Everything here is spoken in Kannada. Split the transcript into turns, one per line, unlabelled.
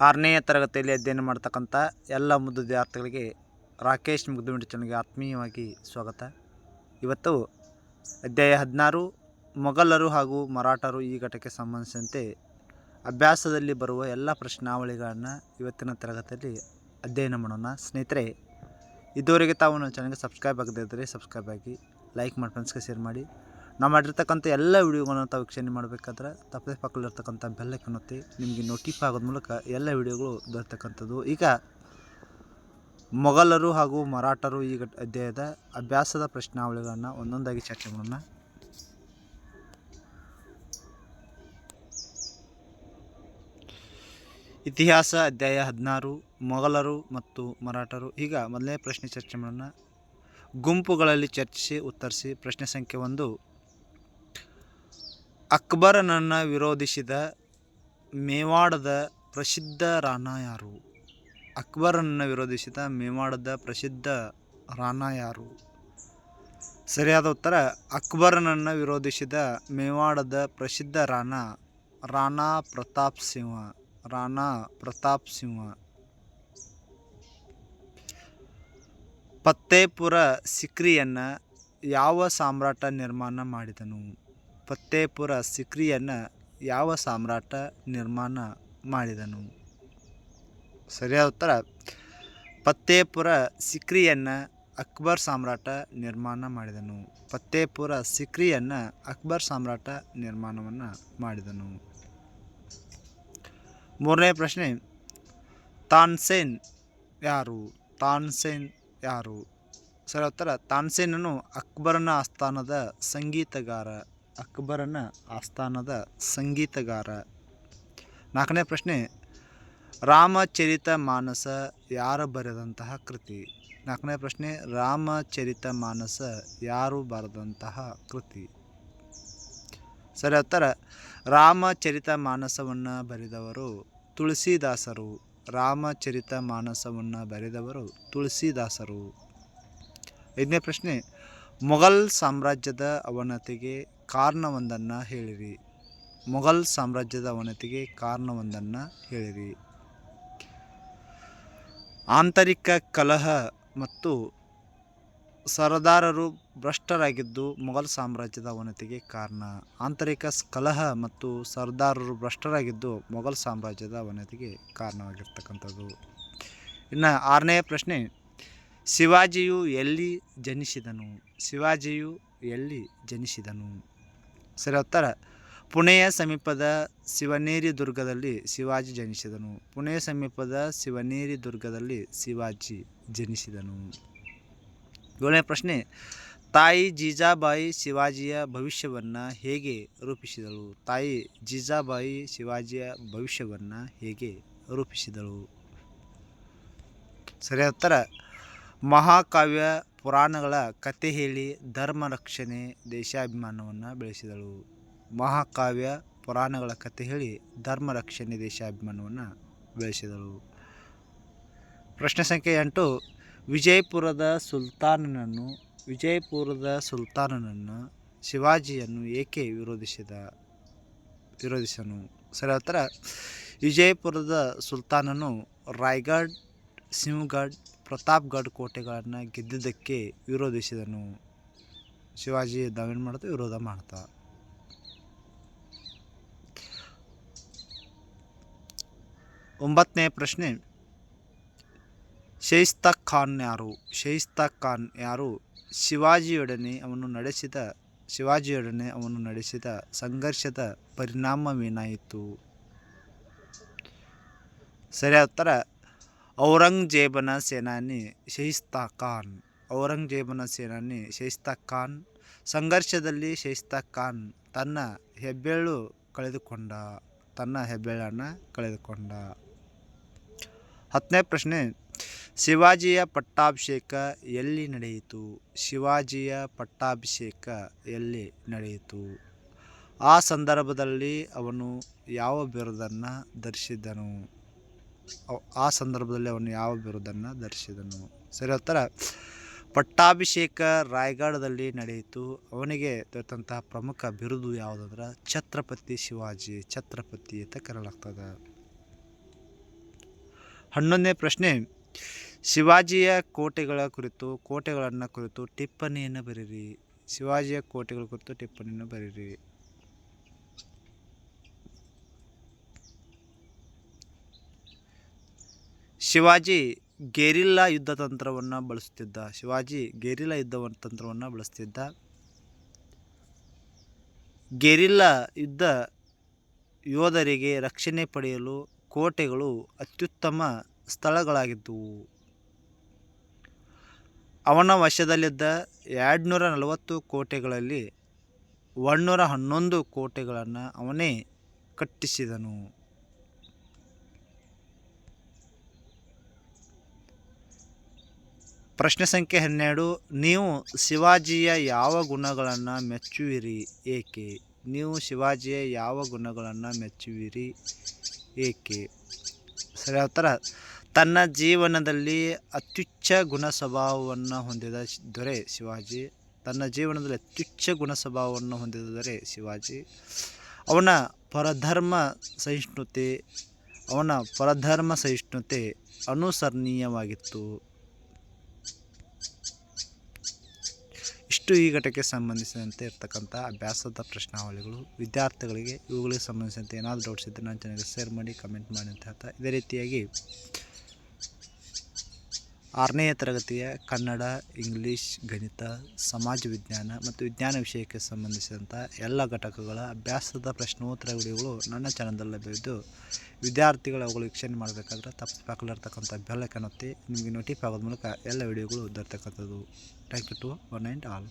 ಆರನೆಯ ತರಗತಿಯಲ್ಲಿ ಅಧ್ಯಯನ ಮಾಡ್ತಕ್ಕಂಥ ಎಲ್ಲ ಮುದ್ದು ವಿದ್ಯಾರ್ಥಿಗಳಿಗೆ ರಾಕೇಶ್ ಮುಗ್ದುಮಿಡಿ ಚಾನಲ್ಗೆ ಆತ್ಮೀಯವಾಗಿ ಸ್ವಾಗತ. ಇವತ್ತು ಅಧ್ಯಾಯ ಹದಿನಾರು, ಮೊಘಲರು ಹಾಗೂ ಮರಾಠರು ಈ ಘಟಕ್ಕೆ ಸಂಬಂಧಿಸಿದಂತೆ ಅಭ್ಯಾಸದಲ್ಲಿ ಬರುವ ಎಲ್ಲ ಪ್ರಶ್ನಾವಳಿಗಳನ್ನು ಇವತ್ತಿನ ತರಗತಿಯಲ್ಲಿ ಅಧ್ಯಯನ ಮಾಡೋಣ. ಸ್ನೇಹಿತರೆ, ಇದುವರೆಗೆ ತಾವು ನನ್ನ ಚಾನಲ್ಗೆ ಸಬ್ಸ್ಕ್ರೈಬ್ ಆಗದೇ ಇದ್ದರೆ ಸಬ್ಸ್ಕ್ರೈಬ್ ಆಗಿ ಲೈಕ್ ಮಾಡಿ ಫ್ರೆಂಡ್ಸ್ಗೆ ಶೇರ್ ಮಾಡಿ. ನಾವು ಮಾಡಿರ್ತಕ್ಕಂಥ ಎಲ್ಲ ವಿಡಿಯೋಗಳನ್ನು ತಾವು ವೀಕ್ಷಣೆ ಮಾಡಬೇಕಾದ್ರೆ ತಪ್ಪದೆ ಪಕ್ಕದಲ್ಲಿರ್ತಕ್ಕಂಥ ಬೆಲ್ಲಕ್ಕೆ ಒತ್ತಿ ನಿಮಗೆ ನೋಟಿಫೈ ಆಗೋದ ಮೂಲಕ ಎಲ್ಲ ವಿಡಿಯೋಗಳು ದೊರೆತಕ್ಕಂಥದ್ದು ಈಗ ಮೊಘಲರು ಹಾಗೂ ಮರಾಠರು ಈ ಅಧ್ಯಾಯದ ಅಭ್ಯಾಸದ ಪ್ರಶ್ನಾವಳಿಗಳನ್ನು ಒಂದೊಂದಾಗಿ ಚರ್ಚೆ ಮಾಡೋಣ. ಇತಿಹಾಸ ಅಧ್ಯಾಯ ಹದಿನಾರು, ಮೊಘಲರು ಮತ್ತು ಮರಾಠರು. ಈಗ ಮೊದಲನೇ ಪ್ರಶ್ನೆ ಚರ್ಚೆ ಮಾಡೋಣ. ಗುಂಪುಗಳಲ್ಲಿ ಚರ್ಚಿಸಿ, ಉತ್ತರಿಸಿ ಪ್ರಶ್ನೆ ಸಂಖ್ಯೆ ಒಂದು. ಅಕ್ಬರನನ್ನು ವಿರೋಧಿಸಿದ ಮೇವಾಡದ ಪ್ರಸಿದ್ಧ ರಾಣಾ ಯಾರು? ಅಕ್ಬರನನ್ನು ವಿರೋಧಿಸಿದ ಮೇವಾಡದ ಪ್ರಸಿದ್ಧ ರಾಣಾ ಯಾರು? ಸರಿಯಾದ ಉತ್ತರ ಅಕ್ಬರನನ್ನು ವಿರೋಧಿಸಿದ ಮೇವಾಡದ ಪ್ರಸಿದ್ಧ ರಾಣಾ ರಾಣಾ ಪ್ರತಾಪ್ ಸಿಂಹ, ರಾಣಾ ಪ್ರತಾಪ್ ಸಿಂಹ. ಪತ್ತೇಪುರ ಸಿಕ್ರಿಯನ್ನು ಯಾವ ಸಾಮ್ರಾಟ ನಿರ್ಮಾಣ ಮಾಡಿದನು? ಫತ್ತೇಪುರ ಸಿಕ್ರಿಯನ್ನು ಯಾವ ಸಾಮ್ರಾಟ ನಿರ್ಮಾಣ ಮಾಡಿದನು? ಸರಿಯಾದ ಉತ್ತರ ಫತ್ತೇಪುರ ಸಿಕ್ರಿಯನ್ನು ಅಕ್ಬರ್ ಸಾಮ್ರಾಟ ನಿರ್ಮಾಣ ಮಾಡಿದನು. ಫತ್ತೇಪುರ ಸಿಕ್ರಿಯನ್ನು ಅಕ್ಬರ್ ಸಾಮ್ರಾಟ ನಿರ್ಮಾಣವನ್ನು ಮಾಡಿದನು. ಮೂರನೇ ಪ್ರಶ್ನೆ, ತಾನ್ಸೇನ್ ಯಾರು? ತಾನ್ಸೇನ್ ಯಾರು? ಸರಿ ಉತ್ತರ ತಾನ್ಸೇನನು ಅಕ್ಬರನ ಆಸ್ಥಾನದ ಸಂಗೀತಗಾರ ಅಕ್ಬರನ ಆಸ್ಥಾನದ ಸಂಗೀತಗಾರ. ನಾಲ್ಕನೇ ಪ್ರಶ್ನೆ ರಾಮಚರಿತ ಮಾನಸ ಯಾರು ಬರೆದಂತಹ ಕೃತಿ? ನಾಲ್ಕನೇ ಪ್ರಶ್ನೆ ರಾಮಚರಿತ ಮಾನಸ ಯಾರು ಬರೆದಂತಹ ಕೃತಿ? ಸರಿ, ಉತ್ತರ ರಾಮಚರಿತ ಮಾನಸವನ್ನು ಬರೆದವರು ತುಳಸಿದಾಸರು. ರಾಮಚರಿತ ಮಾನಸವನ್ನು ಬರೆದವರು ತುಳಸಿದಾಸರು. ಐದನೇ ಪ್ರಶ್ನೆ, ಮೊಘಲ್ ಸಾಮ್ರಾಜ್ಯದ ಅವನತಿಗೆ ಕಾರಣವೊಂದನ್ನು ಹೇಳಿರಿ. ಮೊಘಲ್ ಸಾಮ್ರಾಜ್ಯದ ಅವನತಿಗೆ ಕಾರಣವೊಂದನ್ನು ಹೇಳಿರಿ. ಆಂತರಿಕ ಕಲಹ ಮತ್ತು ಸರದಾರರು ಭ್ರಷ್ಟರಾಗಿದ್ದು ಮೊಘಲ್ ಸಾಮ್ರಾಜ್ಯದ ಅವನತಿಗೆ ಕಾರಣ. ಆಂತರಿಕ ಕಲಹ ಮತ್ತು ಸರ್ದಾರರು ಭ್ರಷ್ಟರಾಗಿದ್ದು ಮೊಘಲ್ ಸಾಮ್ರಾಜ್ಯದ ಅವನತಿಗೆ ಕಾರಣವಾಗಿರ್ತಕ್ಕಂಥದ್ದು. ಇನ್ನು ಆರನೇ ಪ್ರಶ್ನೆ, ಶಿವಾಜಿಯು ಎಲ್ಲಿ ಜನಿಸಿದನು? ಶಿವಾಜಿಯು ಎಲ್ಲಿ ಜನಿಸಿದನು? ಸರಿ, ಉತ್ತರ. ಪುಣೆಯ ಸಮೀಪದ ಶಿವನೇರಿ ದುರ್ಗದಲ್ಲಿ ಶಿವಾಜಿ ಜನಿಸಿದನು. ಪುಣೆಯ ಸಮೀಪದ ಶಿವನೇರಿ ದುರ್ಗದಲ್ಲಿ ಶಿವಾಜಿ ಜನಿಸಿದನು. ಏಳನೇ ಪ್ರಶ್ನೆ. ತಾಯಿ ಜೀಜಾಬಾಯಿ ಶಿವಾಜಿಯ ಭವಿಷ್ಯವನ್ನು ಹೇಗೆ ರೂಪಿಸಿದಳು? ತಾಯಿ ಜೀಜಾಬಾಯಿ ಶಿವಾಜಿಯ ಭವಿಷ್ಯವನ್ನು ಹೇಗೆ ರೂಪಿಸಿದಳು? ಸರಿಯಾದ ಉತ್ತರ. ಮಹಾಕಾವ್ಯ ಪುರಾಣಗಳ ಕತೆ ಹೇಳಿ ಧರ್ಮ ರಕ್ಷಣೆ ದೇಶಾಭಿಮಾನವನ್ನು ಬೆಳೆಸಿದಳು. ಮಹಾಕಾವ್ಯ ಪುರಾಣಗಳ ಕತೆ ಹೇಳಿ ಧರ್ಮ ರಕ್ಷಣೆ ದೇಶಾಭಿಮಾನವನ್ನು ಬೆಳೆಸಿದಳು. ಪ್ರಶ್ನೆ ಸಂಖ್ಯೆ ಎಂಟು, ವಿಜಯಪುರದ ಸುಲ್ತಾನನನ್ನು ವಿಜಯಪುರದ ಸುಲ್ತಾನನನ್ನು ಶಿವಾಜಿಯನ್ನು ಏಕೆ ವಿರೋಧಿಸಿದ, ವಿರೋಧಿಸನು? ಸರಿ ಉತ್ತರ, ವಿಜಯಪುರದ ಸುಲ್ತಾನನು ರಾಯ್ಗಢ್ ಸಿಂಹಗಢ್ ಪ್ರತಾಪ್ಗಢ್ ಕೋಟೆಗಳನ್ನು ಗೆದ್ದಿದ್ದಕ್ಕೆ ವಿರೋಧಿಸಿದನು ಶಿವಾಜಿ ದಾವೇನು ಮಾಡ್ತಾ ವಿರೋಧ ಮಾಡ್ತಾ. ಒಂಬತ್ತನೇ ಪ್ರಶ್ನೆ. ಶೈಸ್ತಾ ಖಾನ್ ಯಾರು? ಶೈಸ್ತಾ ಖಾನ್ ಯಾರು? ಶಿವಾಜಿಯೊಡನೆ ಅವನು ನಡೆಸಿದ, ಶಿವಾಜಿಯೊಡನೆ ಅವನು ನಡೆಸಿದ ಸಂಘರ್ಷದ ಪರಿಣಾಮವೇನಾಯಿತು? ಸರಿಯಾದ ಉತ್ತರ ಔರಂಗಜೇಬನ ಸೇನಾನಿ ಶೈಸ್ತಾ ಖಾನ್, ಔರಂಗಜೇಬನ ಸೇನಾನಿ ಶೈಸ್ತಾ ಖಾನ್, ಸಂಘರ್ಷದಲ್ಲಿ ಶೈಸ್ತಾ ಖಾನ್ ತನ್ನ ಹೆಬ್ಬೆರಳು ಕಳೆದುಕೊಂಡ, ತನ್ನ ಹೆಬ್ಬೆರಳನ್ನು ಕಳೆದುಕೊಂಡ. ಹತ್ತನೇ ಪ್ರಶ್ನೆ, ಶಿವಾಜಿಯ ಪಟ್ಟಾಭಿಷೇಕ ಎಲ್ಲಿ ನಡೆಯಿತು? ಶಿವಾಜಿಯ ಪಟ್ಟಾಭಿಷೇಕ ಎಲ್ಲಿ ನಡೆಯಿತು? ಆ ಸಂದರ್ಭದಲ್ಲಿ ಅವನು ಯಾವ ಬಿರುದನ್ನು ಧರಿಸಿದನು ಅವ್- ಆ ಸಂದರ್ಭದಲ್ಲಿ ಅವನು ಯಾವ ಬಿರುದನ್ನು ಧರಿಸಿದನು. ಸರಿ ಉತ್ತರ ಪಟ್ಟಾಭಿಷೇಕ ರಾಯಗಢದಲ್ಲಿ ನಡೆಯಿತು. ಅವನಿಗೆ ದೊರೆತಂತಹ ಪ್ರಮುಖ ಬಿರುದು ಯಾವುದಂದ್ರೆ ಛತ್ರಪತಿ ಶಿವಾಜಿ, ಛತ್ರಪತಿ ಅಂತ ಕರೆಯಲಾಗ್ತದೆ. ಹನ್ನೊಂದನೇ ಪ್ರಶ್ನೆ, ಶಿವಾಜಿಯ ಕೋಟೆಗಳ ಕುರಿತು, ಕೋಟೆಗಳನ್ನು ಕುರಿತು ಟಿಪ್ಪಣಿಯನ್ನು ಬರೀರಿ. ಶಿವಾಜಿಯ ಕೋಟೆಗಳ ಕುರಿತು ಟಿಪ್ಪಣಿಯನ್ನು ಬರೀರಿ. ಶಿವಾಜಿ ಗೆರಿಲ್ಲಾ ಯುದ್ಧ ತಂತ್ರವನ್ನು ಬಳಸುತ್ತಿದ್ದ ಶಿವಾಜಿ ಗೆರಿಲ್ಲಾ ಯುದ್ಧ ತಂತ್ರವನ್ನು ಬಳಸ್ತಿದ್ದ. ಗೆರಿಲ್ಲಾ ಯುದ್ಧ ಯೋಧರಿಗೆ ರಕ್ಷಣೆ ಪಡೆಯಲು ಕೋಟೆಗಳು ಅತ್ಯುತ್ತಮ ಸ್ಥಳಗಳಾಗಿದ್ದವು. ಅವನ ವಶದಲ್ಲಿದ್ದ ಎರಡುನೂರ ನಲವತ್ತು ಕೋಟೆಗಳಲ್ಲಿ ಒಂದುನೂರ ಹನ್ನೊಂದು ಕೋಟೆಗಳನ್ನು ಅವನೇ ಕಟ್ಟಿಸಿದನು. ಪ್ರಶ್ನೆ ಸಂಖ್ಯೆ ಹನ್ನೆರಡು. ನೀವು ಶಿವಾಜಿಯ ಯಾವ ಗುಣಗಳನ್ನು ಮೆಚ್ಚುವಿರಿ? ಏಕೆ? ನೀವು ಶಿವಾಜಿಯ ಯಾವ ಗುಣಗಳನ್ನು ಮೆಚ್ಚುವಿರಿ? ಏಕೆ? ಸರಿ ಉತ್ತರ ತನ್ನ ಜೀವನದಲ್ಲಿ ಅತ್ಯುಚ್ಚ ಗುಣ ಸ್ವಭಾವವನ್ನು ಹೊಂದಿದ ದೊರೆ ಶಿವಾಜಿ. ತನ್ನ ಜೀವನದಲ್ಲಿ ಅತ್ಯುಚ್ಚ ಗುಣ ಸ್ವಭಾವವನ್ನು ಹೊಂದಿದ ದೊರೆ ಶಿವಾಜಿ. ಅವನ ಪರಧರ್ಮ ಸಹಿಷ್ಣುತೆ, ಅವನ ಪರಧರ್ಮ ಸಹಿಷ್ಣುತೆ ಅನುಸರಣೀಯವಾಗಿತ್ತು. ಇಷ್ಟು ಈ ಘಟಕ್ಕೆ ಸಂಬಂಧಿಸಿದಂತೆ ಇರ್ತಕ್ಕಂಥ ಅಭ್ಯಾಸದ ಪ್ರಶ್ನಾವಳಿಗಳು ವಿದ್ಯಾರ್ಥಿಗಳಿಗೆ ಇವುಗಳಿಗೆ ಸಂಬಂಧಿಸಿದಂತೆ ಏನಾದರೂ ಡೌಟ್ಸ್ ಇದ್ದರೆ ನಾನು ಚಾನಲ್ಗೆ ಶೇರ್ ಮಾಡಿ ಕಮೆಂಟ್ ಮಾಡಿ ಅಂತ ಹೇಳ್ತಾ ಇದೇ ರೀತಿಯಾಗಿ ಆರನೆಯ ತರಗತಿಯ ಕನ್ನಡ, ಇಂಗ್ಲೀಷ್, ಗಣಿತ, ಸಮಾಜ ವಿಜ್ಞಾನ ಮತ್ತು ವಿಜ್ಞಾನ ವಿಷಯಕ್ಕೆ ಸಂಬಂಧಿಸಿದಂಥ ಎಲ್ಲ ಘಟಕಗಳ ಅಭ್ಯಾಸದ ಪ್ರಶ್ನೋತ್ತರ ವಿಡಿಯೋಗಳು ನನ್ನ ಚಾನಲ್ದಲ್ಲಿ ಲಭ್ಯವಿದ್ದು, ವಿದ್ಯಾರ್ಥಿಗಳು ಅವುಗಳು ವೀಕ್ಷಣೆ ಮಾಡಬೇಕಾದ್ರೆ ತಪ್ಪಿಸಬೇಕಾಗಿರ್ತಕ್ಕಂಥ ಬೆಲ್ಲಕ್ಕೆ ಒತ್ತಿ, ನಿಮಗೆ ನೋಟಿಫೈ ಆಗೋದ ಮೂಲಕ ಎಲ್ಲ ವಿಡಿಯೋಗಳು ದೊರೆತಕ್ಕಂಥದ್ದು. Thank you to one and all